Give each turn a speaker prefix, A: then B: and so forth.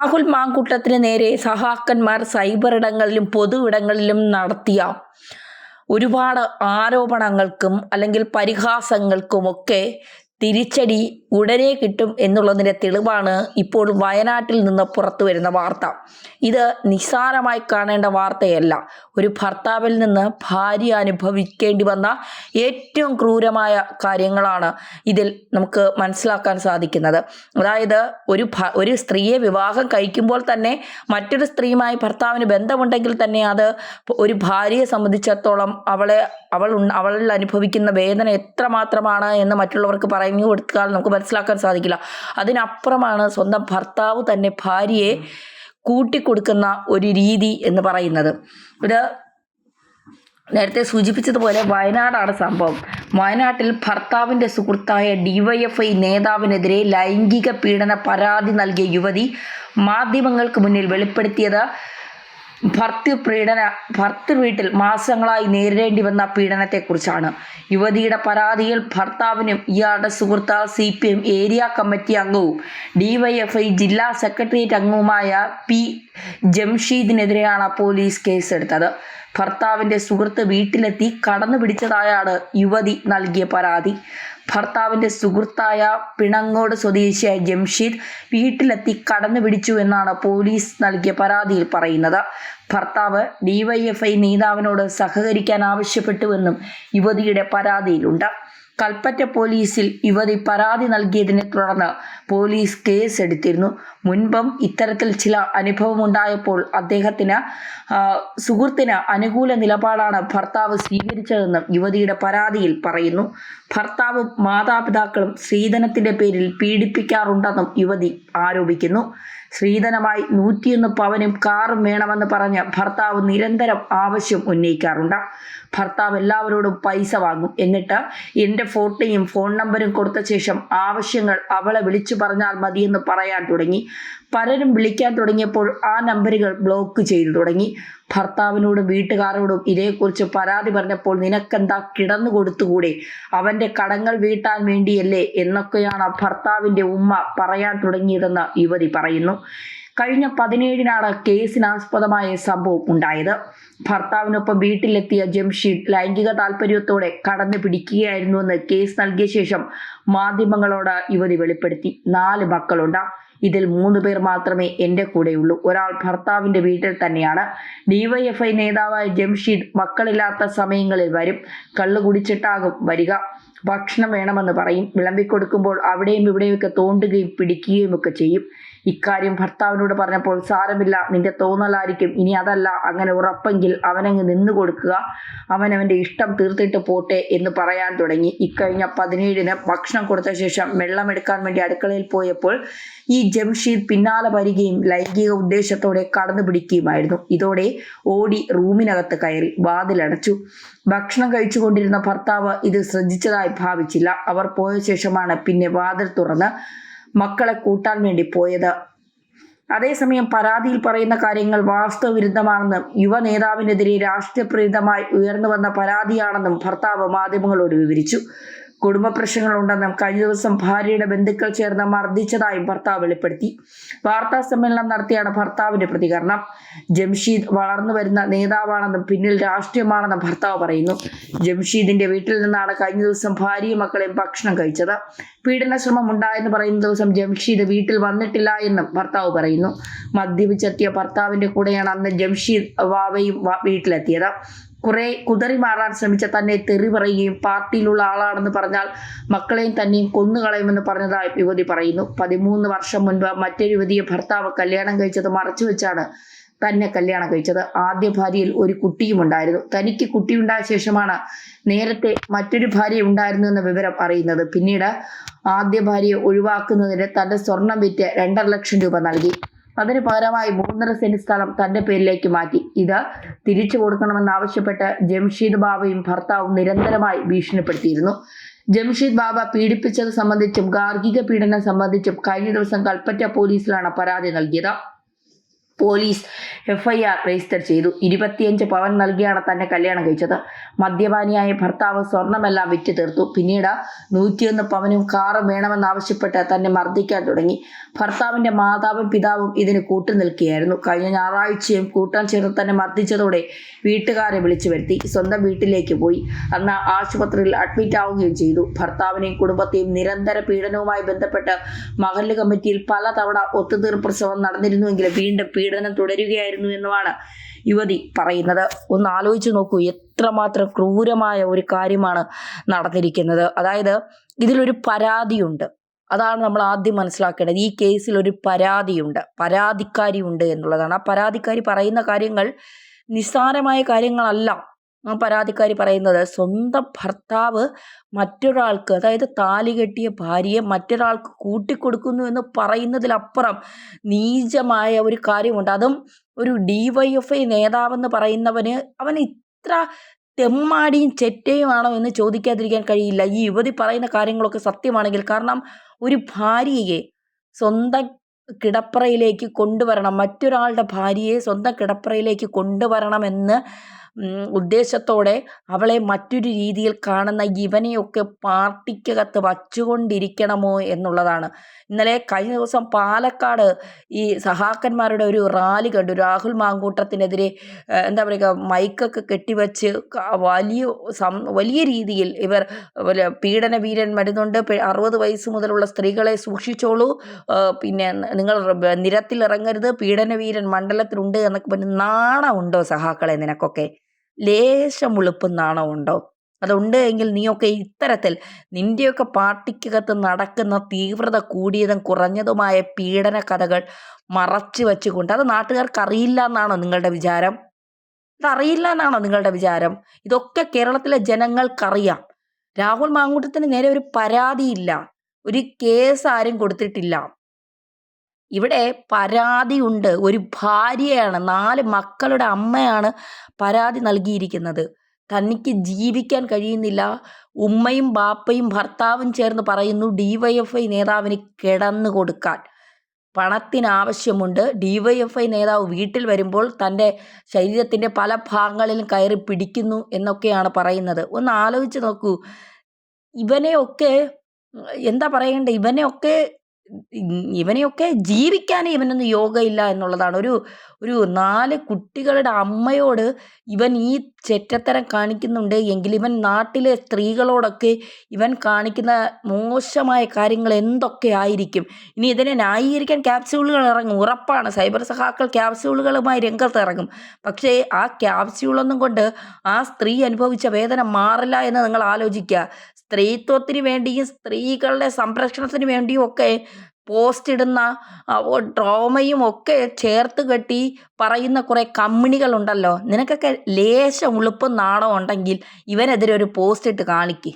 A: രാഹുൽ മാങ്കൂട്ടത്തിന് നേരെ സഹാക്കന്മാർ സൈബർ ഇടങ്ങളിലും പൊതു ഇടങ്ങളിലും നടത്തിയ ഒരുപാട് ആരോപണങ്ങൾക്കും അല്ലെങ്കിൽ പരിഹാസങ്ങൾക്കുമൊക്കെ തിരിച്ചടി ഉടനെ കിട്ടും എന്നുള്ളതിന്റെ തെളിവാണ് ഇപ്പോൾ വയനാട്ടിൽ നിന്ന് പുറത്തു വരുന്ന വാർത്ത. ഇത് നിസ്സാരമായി കാണേണ്ട വാർത്തയല്ല. ഒരു ഭർത്താവിൽ നിന്ന് ഭാര്യ അനുഭവിക്കേണ്ടി വന്ന ഏറ്റവും ക്രൂരമായ കാര്യങ്ങളാണ് ഇതിൽ നമുക്ക് മനസ്സിലാക്കാൻ സാധിക്കുന്നത്. അതായത് ഒരു ഒരു സ്ത്രീയെ വിവാഹം കഴിക്കുമ്പോൾ തന്നെ മറ്റൊരു സ്ത്രീയുമായി ഭർത്താവിന് ബന്ധമുണ്ടെങ്കിൽ തന്നെ അത് ഒരു ഭാര്യയെ സംബന്ധിച്ചിടത്തോളം അവളെ അവൾ അവളിൽ അനുഭവിക്കുന്ന വേദന എത്രമാത്രമാണ് എന്ന് മറ്റുള്ളവർക്ക് പറഞ്ഞു കൊടുത്താൽ നമുക്ക് മനസ്സിലാക്കാൻ സാധിക്കില്ല. അതിനപ്പുറമാണ് സ്വന്തം ഭർത്താവ് തന്നെ ഭാര്യയെ കൂട്ടിക്കൊടുക്കുന്ന ഒരു രീതി എന്ന് പറയുന്നത്. ഇത് നേരത്തെ സൂചിപ്പിച്ചതുപോലെ വയനാടാണ് സംഭവം. വയനാട്ടിൽ ഭർത്താവിന്റെ സുഹൃത്തായ ഡിവൈഎഫ്ഐ നേതാവിനെതിരെ ലൈംഗിക പീഡന പരാതി നൽകിയ യുവതി മാധ്യമങ്ങൾക്ക് മുന്നിൽ വെളിപ്പെടുത്തിയത് ഭർത്തൃ പീഡന ഭർത്തൃ വീട്ടിൽ മാസങ്ങളായി നേരിടേണ്ടി വന്ന പീഡനത്തെക്കുറിച്ചാണ്. യുവതിയുടെ പരാതിയിൽ ഭർത്താവിനും ഇയാളുടെ സുഹൃത്ത C P M area committee അംഗവും ഡിവൈഎഫ്ഐ ജില്ലാ സെക്രട്ടേറിയറ്റ് അംഗവുമായ പി ജംഷീദിനെതിരെയാണ് പോലീസ് കേസെടുത്തത്. ഭർത്താവിന്റെ സുഹൃത്ത് വീട്ടിലെത്തി കടന്നു പിടിച്ചതായാണ് യുവതി നൽകിയ പരാതി. ഭർത്താവിന്റെ സുഹൃത്തായ പിണങ്ങോട് സ്വദേശിയായ ജംഷീദ് വീട്ടിലെത്തി കടന്നു പിടിച്ചു എന്നാണ് പോലീസ് നൽകിയ പരാതിയിൽ പറയുന്നത്. ഭർത്താവ് ഡിവൈഎഫ്ഐ നേതാവിനോട് സഹകരിക്കാൻ ആവശ്യപ്പെട്ടുവെന്നും യുവതിയുടെ പരാതിയിലുണ്ട്. കൽപ്പറ്റ പോലീസിൽ യുവതി പരാതി നൽകിയതിനെ തുടർന്ന് പോലീസ് കേസെടുത്തിരുന്നു. മുൻപും ഇത്തരത്തിൽ ചില അനുഭവമുണ്ടായപ്പോൾ അദ്ദേഹത്തിന് സുഹൃത്തിന് അനുകൂല നിലപാടാണ് ഭർത്താവ് സ്വീകരിച്ചതെന്നും യുവതിയുടെ പരാതിയിൽ പറയുന്നു. ഭർത്താവും മാതാപിതാക്കളും സ്ത്രീധനത്തിന്റെ പേരിൽ പീഡിപ്പിക്കാറുണ്ടെന്നും യുവതി ആരോപിക്കുന്നു. സ്ത്രീധനമായി നൂറ്റിയൊന്ന് പവനും കാറും വേണമെന്ന് പറഞ്ഞ് ഭർത്താവ് നിരന്തരം ആവശ്യം ഉന്നയിക്കാറുണ്ട്. ഭർത്താവ് എല്ലാവരോടും പൈസ വാങ്ങും. എന്നിട്ട് എന്റെ ഫോട്ടോയും ഫോൺ നമ്പരും കൊടുത്ത ശേഷം ആവശ്യങ്ങൾ അവളെ വിളിച്ചു പറഞ്ഞാൽ മതിയെന്ന് പറയാൻ തുടങ്ങി. പലരും വിളിക്കാൻ തുടങ്ങിയപ്പോൾ ആ നമ്പറുകൾ ബ്ലോക്ക് ചെയ്തു തുടങ്ങി. ഭർത്താവിനോടും വീട്ടുകാരോടും ഇതേക്കുറിച്ച് പരാതി പറഞ്ഞപ്പോൾ നിനക്കെന്താ കിടന്നു കൊടുത്തുകൂടെ? അവന്റെ കടങ്ങൾ വീട്ടാൻ വേണ്ടിയല്ലേ എന്നൊക്കെയാണ് ഭർത്താവിന്റെ ഉമ്മ പറയാൻ തുടങ്ങിയതെന്ന് യുവതി പറയുന്നു. കഴിഞ്ഞ പതിനേഴിനാണ് കേസിനാസ്പദമായ സംഭവം ഉണ്ടായത്. ഭർത്താവിനൊപ്പം വീട്ടിലെത്തിയ ജംഷീദ് ലൈംഗിക താല്പര്യത്തോടെ കടന്നു പിടിക്കുകയായിരുന്നുവെന്ന് കേസ് നൽകിയ ശേഷം മാധ്യമങ്ങളോട് യുവതി വെളിപ്പെടുത്തി. നാല് മക്കളുണ്ട്. ഇതിൽ മൂന്ന് പേർ മാത്രമേ എന്റെ കൂടെയുള്ളൂ. ഒരാൾ ഭർത്താവിന്റെ വീട്ടിൽ തന്നെയാണ്. ഡിവൈഎഫ്ഐ നേതാവായ ജംഷീദ് മക്കളില്ലാത്ത സമയങ്ങളിൽ വരും. കള്ളു കുടിച്ചിട്ടാകും വരിക. ഭക്ഷണം വേണമെന്ന് പറയും. വിളമ്പിക്കൊടുക്കുമ്പോൾ അവിടെയും ഇവിടെയും ഒക്കെ തോണ്ടുകയും പിടിക്കുകയും ഒക്കെ ചെയ്യും. ഇക്കാര്യം ഭർത്താവിനോട് പറഞ്ഞപ്പോൾ സാരമില്ല നിന്റെ തോന്നലായിരിക്കും. ഇനി അതല്ല അങ്ങനെ ഉറപ്പെങ്കിൽ അവനങ്ങ് നിന്നു കൊടുക്കുക. അവനവന്റെ ഇഷ്ടം തീർത്തിട്ട് പോട്ടെ എന്ന് പറയാൻ തുടങ്ങി. ഇക്കഴിഞ്ഞ പതിനേഴിന് ഭക്ഷണം കൊടുത്ത ശേഷം വെള്ളമെടുക്കാൻ വേണ്ടി അടുക്കളയിൽ പോയപ്പോൾ ഈ ജംഷീദ് പിന്നാലെ വരികയും ലൈംഗിക ഉദ്ദേശത്തോടെ കടന്നു പിടിക്കുകയുമായിരുന്നു. ഇതോടെ ഓടി റൂമിനകത്ത് കയറി വാതിലടച്ചു. ഭക്ഷണം കഴിച്ചുകൊണ്ടിരുന്ന ഭർത്താവ് ഇത് ശ്രദ്ധിച്ചതായി ഭാവിച്ചില്ല. അവർ പോയ ശേഷമാണ് പിന്നെ വാതിൽ തുറന്ന് മക്കളെ കൂട്ടാൻ വേണ്ടി പോയത്. അതേസമയം പരാതിയിൽ പറയുന്ന കാര്യങ്ങൾ വാസ്തവവിരുദ്ധമാണെന്നും യുവ നേതാവിനെതിരെ രാഷ്ട്രീയപ്രേരിതമായി ഉയർന്നു വന്ന പരാതിയാണെന്നും ഭർത്താവ് മാധ്യമങ്ങളോട് വിവരിച്ചു. കുടുംബ പ്രശ്നങ്ങളുണ്ടെന്നും കഴിഞ്ഞ ദിവസം ഭാര്യയുടെ ബന്ധുക്കൾ ചേർന്ന് മർദ്ദിച്ചതായും ഭർത്താവ് വെളിപ്പെടുത്തി. വാർത്താ സമ്മേളനം നടത്തിയാണ് ഭർത്താവിന്റെ പ്രതികരണം. ജംഷീദ് വളർന്നു വരുന്ന നേതാവാണെന്നും പിന്നിൽ രാഷ്ട്രീയമാണെന്നും ഭർത്താവ് പറയുന്നു. ജംഷീദിന്റെ വീട്ടിൽ നിന്നാണ് കഴിഞ്ഞ ദിവസം ഭാര്യയും മക്കളെയും ഭക്ഷണം കഴിച്ചത്. പീഡനശ്രമം ഉണ്ടായെന്ന് പറയുന്ന ദിവസം ജംഷീദ് വീട്ടിൽ വന്നിട്ടില്ല എന്നും ഭർത്താവ് പറയുന്നു. മദ്യപിച്ചെത്തിയ ഭർത്താവിന്റെ കൂടെയാണ് അന്ന് ജംഷീദ് വാവയും വീട്ടിലെത്തിയത്. കുറെ കുതറി മാറാൻ ശ്രമിച്ച തന്നെ തെറി പറയുകയും പാർട്ടിയിലുള്ള ആളാണെന്ന് പറഞ്ഞാൽ മക്കളെയും തന്നെയും കൊന്നുകളയുമെന്ന് പറഞ്ഞതായി യുവതി പറയുന്നു. പതിമൂന്ന് വർഷം മുൻപ് മറ്റൊരു യുവതിയെ ഭർത്താവ് കല്യാണം കഴിച്ചത് മറച്ചു വെച്ചാണ് തന്നെ കല്യാണം കഴിച്ചത്. ആദ്യ ഭാര്യയിൽ ഒരു കുട്ടിയും ഉണ്ടായിരുന്നു. തനിക്ക് കുട്ടി കുട്ടിയുണ്ടായ ശേഷമാണ് നേരത്തെ മറ്റൊരു ഭാര്യ ഉണ്ടായിരുന്നു എന്ന വിവരം അറിയുന്നത്. പിന്നീട് ആദ്യ ഭാര്യയെ ഒഴിവാക്കുന്നതിന് തന്റെ സ്വർണം വിറ്റ് രണ്ടര ലക്ഷം രൂപ നൽകി. അതിന് പകരമായി മൂന്നര സെന്റ് സ്ഥലം തന്റെ പേരിലേക്ക് മാറ്റി. ഇത് തിരിച്ചു കൊടുക്കണമെന്നാവശ്യപ്പെട്ട് ജംഷീദ് ബാബയും ഭർത്താവും നിരന്തരമായി ഭീഷണിപ്പെടുത്തിയിരുന്നു. ജംഷീദ് ബാബ പീഡിപ്പിച്ചത് സംബന്ധിച്ചും ഗാർഹിക പീഡനം സംബന്ധിച്ചും കഴിഞ്ഞ ദിവസം കൽപ്പറ്റ പോലീസിലാണ് പരാതി നൽകിയത്. പോലീസ് എഫ്ഐആർ രജിസ്റ്റർ ചെയ്തു. ഇരുപത്തിയഞ്ച് പവൻ നൽകിയാണ് തന്നെ കല്യാണം കഴിച്ചത്. മദ്യപാനിയായ ഭർത്താവ് സ്വർണമെല്ലാം വിറ്റ് തീർത്തു. പിന്നീട് നൂറ്റിയൊന്ന് പവനും കാറും വേണമെന്നാവശ്യപ്പെട്ട് തന്നെ മർദ്ദിക്കാൻ തുടങ്ങി. ഭർത്താവിന്റെ മാതാവും പിതാവും ഇതിന് കൂട്ടുനിൽക്കുകയായിരുന്നു കഴിഞ്ഞ ഞായറാഴ്ചയും കൂട്ടാൻ ചേർന്ന് തന്നെ മർദ്ദിച്ചതോടെ വീട്ടുകാരെ വിളിച്ചു വരുത്തി. സ്വന്തം വീട്ടിലേക്ക് പോയി. അന്ന് ആശുപത്രിയിൽ അഡ്മിറ്റ് ആവുകയും ചെയ്തു. ഭർത്താവിനെയും കുടുംബത്തെയും നിരന്തര പീഡനവുമായി ബന്ധപ്പെട്ട് മഹല്ല് കമ്മിറ്റിയിൽ പലതവണ ഒത്തുതീർപ്പ് ശ്രമം നടന്നിരുന്നുവെങ്കിലും വീണ്ടും പീഡനം തുടരുകയായിരുന്നു എന്നുമാണ് യുവതി പറയുന്നത്. ഒന്ന് ആലോചിച്ചു നോക്കൂ എത്രമാത്രം ക്രൂരമായ ഒരു കാര്യമാണ് നടന്നിരിക്കുന്നത്. അതായത് ഇതിലൊരു പരാതിയുണ്ട്. അതാണ് നമ്മൾ ആദ്യം മനസ്സിലാക്കേണ്ടത്. ഈ കേസിൽ ഒരു പരാതിയുണ്ട്. പരാതിക്കാരി ഉണ്ട് എന്നുള്ളതാണ്. ആ പരാതിക്കാരി പറയുന്ന കാര്യങ്ങൾ നിസ്സാരമായ കാര്യങ്ങളല്ല. പരാതിക്കാരി പറയുന്നത് സ്വന്തം ഭർത്താവ് മറ്റൊരാൾക്ക് അതായത് താലി കെട്ടിയ ഭാര്യയെ മറ്റൊരാൾക്ക് കൂട്ടിക്കൊടുക്കുന്നു എന്ന് പറയുന്നതിലപ്പുറം നീചമായ ഒരു കാര്യമുണ്ട്. അതും ഒരു ഡി വൈ എഫ് ഡിവൈഎഫ്ഐ നേതാവെന്ന് പറയുന്നവന് അവൻ ഇത്ര തെമ്മാടിയും ചെറ്റയുമാണോ എന്ന് ചോദിക്കാതിരിക്കാൻ കഴിയില്ല. ഈ യുവതി പറയുന്ന കാര്യങ്ങളൊക്കെ സത്യമാണെങ്കിൽ കാരണം ഒരു ഭാര്യയെ സ്വന്തം കിടപ്പറയിലേക്ക് കൊണ്ടുവരണം മറ്റൊരാളുടെ ഭാര്യയെ സ്വന്തം കിടപ്പറയിലേക്ക് കൊണ്ടുവരണമെന്ന് ഉദ്ദേശത്തോടെ അവളെ മറ്റൊരു രീതിയിൽ കാണുന്ന ഇവനെയൊക്കെ പാർട്ടിക്കകത്ത് വച്ചുകൊണ്ടിരിക്കണമോ എന്നുള്ളതാണ്. ഇന്നലെ കഴിഞ്ഞ ദിവസം പാലക്കാട് ഈ സഹാക്കന്മാരുടെ ഒരു റാലി കണ്ടു. രാഹുൽ മാങ്കൂട്ടത്തിനെതിരെ എന്താ പറയുക മൈക്കൊക്കെ കെട്ടിവെച്ച് വലിയ വലിയ രീതിയിൽ ഇവർ പീഡന വീരൻ വരുന്നുണ്ട്. അറുപത് വയസ്സ് മുതലുള്ള സ്ത്രീകളെ സൂക്ഷിച്ചോളൂ. പിന്നെ നിങ്ങൾ നിരത്തിലിറങ്ങരുത്. പീഡന വീരൻ മണ്ഡലത്തിലുണ്ട് എന്നൊക്കെ പറഞ്ഞ് നാണമുണ്ടോ സഹാക്കളെ നിനക്കൊക്കെ? ലേശം വെളുപ്പും നാണമുണ്ടോ അതുണ്ട് എങ്കിൽ നീയൊക്കെ ഇത്തരത്തിൽ നിന്റെയൊക്കെ പാർട്ടിക്കകത്ത് നടക്കുന്ന തീവ്രത കൂടിയതും കുറഞ്ഞതുമായ പീഡന കഥകൾ മറച്ചു വെച്ചുകൊണ്ട് അത് നാട്ടുകാർക്ക് അറിയില്ല എന്നാണോ നിങ്ങളുടെ വിചാരം? അതറിയില്ല എന്നാണോ നിങ്ങളുടെ വിചാരം? ഇതൊക്കെ കേരളത്തിലെ ജനങ്ങൾക്കറിയാം. രാഹുൽ മാങ്കൂട്ടത്തിന് നേരെ ഒരു പരാതിയില്ല. ഒരു കേസ് ആരും കൊടുത്തിട്ടില്ല. ഇവിടെ പരാതിയുണ്ട് ഒരു ഭാര്യയാണ് നാല് മക്കളുടെ അമ്മയാണ് പരാതി നൽകിയിരിക്കുന്നത്. തനിക്ക് ജീവിക്കാൻ കഴിയുന്നില്ല. ഉമ്മയും ബാപ്പയും ഭർത്താവും ചേർന്ന് പറയുന്നു ഡിവൈഎഫ്ഐ നേതാവിന് കിടന്നു കൊടുക്കാൻ. പണത്തിന് ആവശ്യമുണ്ട് ഡിവൈഎഫ്ഐ നേതാവ് വീട്ടിൽ വരുമ്പോൾ തന്റെ ശരീരത്തിന്റെ പല ഭാഗങ്ങളിലും കയറി പിടിക്കുന്നു എന്നൊക്കെയാണ് പറയുന്നത്. ഒന്ന് ആലോചിച്ച് നോക്കൂ. ഇവനെയൊക്കെ എന്താ പറയേണ്ടത് ഇവനെയൊക്കെ ഇവനെയൊക്കെ ജീവിക്കാൻ ഇവനൊന്നും യോഗയില്ല എന്നുള്ളതാണ്. ഒരു ഒരു നാല് കുട്ടികളുടെ അമ്മയോട് ഇവൻ ഈ ചെറ്റത്തരം കാണിക്കുന്നുണ്ട് എങ്കിൽ ഇവൻ നാട്ടിലെ സ്ത്രീകളോടൊക്കെ ഇവൻ കാണിക്കുന്ന മോശമായ കാര്യങ്ങൾ എന്തൊക്കെ ആയിരിക്കും? ഇനി ഇതിനെ ന്യായീകരിക്കാൻ ക്യാപ്സ്യൂളുകൾ ഇറങ്ങും. ഉറപ്പാണ്. സൈബർ സഹാക്കൾ ക്യാപ്സ്യൂളുകളുമായി രംഗത്ത് ഇറങ്ങും. പക്ഷേ ആ ക്യാപ്സ്യൂളൊന്നും കൊണ്ട് ആ സ്ത്രീ അനുഭവിച്ച വേദന മാറില്ല എന്ന് നിങ്ങൾ ആലോചിക്കുക. സ്ത്രീത്വത്തിന് വേണ്ടിയും സ്ത്രീകളുടെ സംരക്ഷണത്തിന് വേണ്ടിയും ഒക്കെ പോസ്റ്റ് ഇടുന്ന ഡ്രോമയും ഒക്കെ ചേർത്ത് കെട്ടി പറയുന്ന കുറേ കമ്മിണികളുണ്ടല്ലോ. നിനക്കൊക്കെ ലേശം ഉളുപ്പും നാണം ഉണ്ടെങ്കിൽ ഇവനെതിരെ ഒരു പോസ്റ്റ് ഇട്ട് കാണിക്ക്.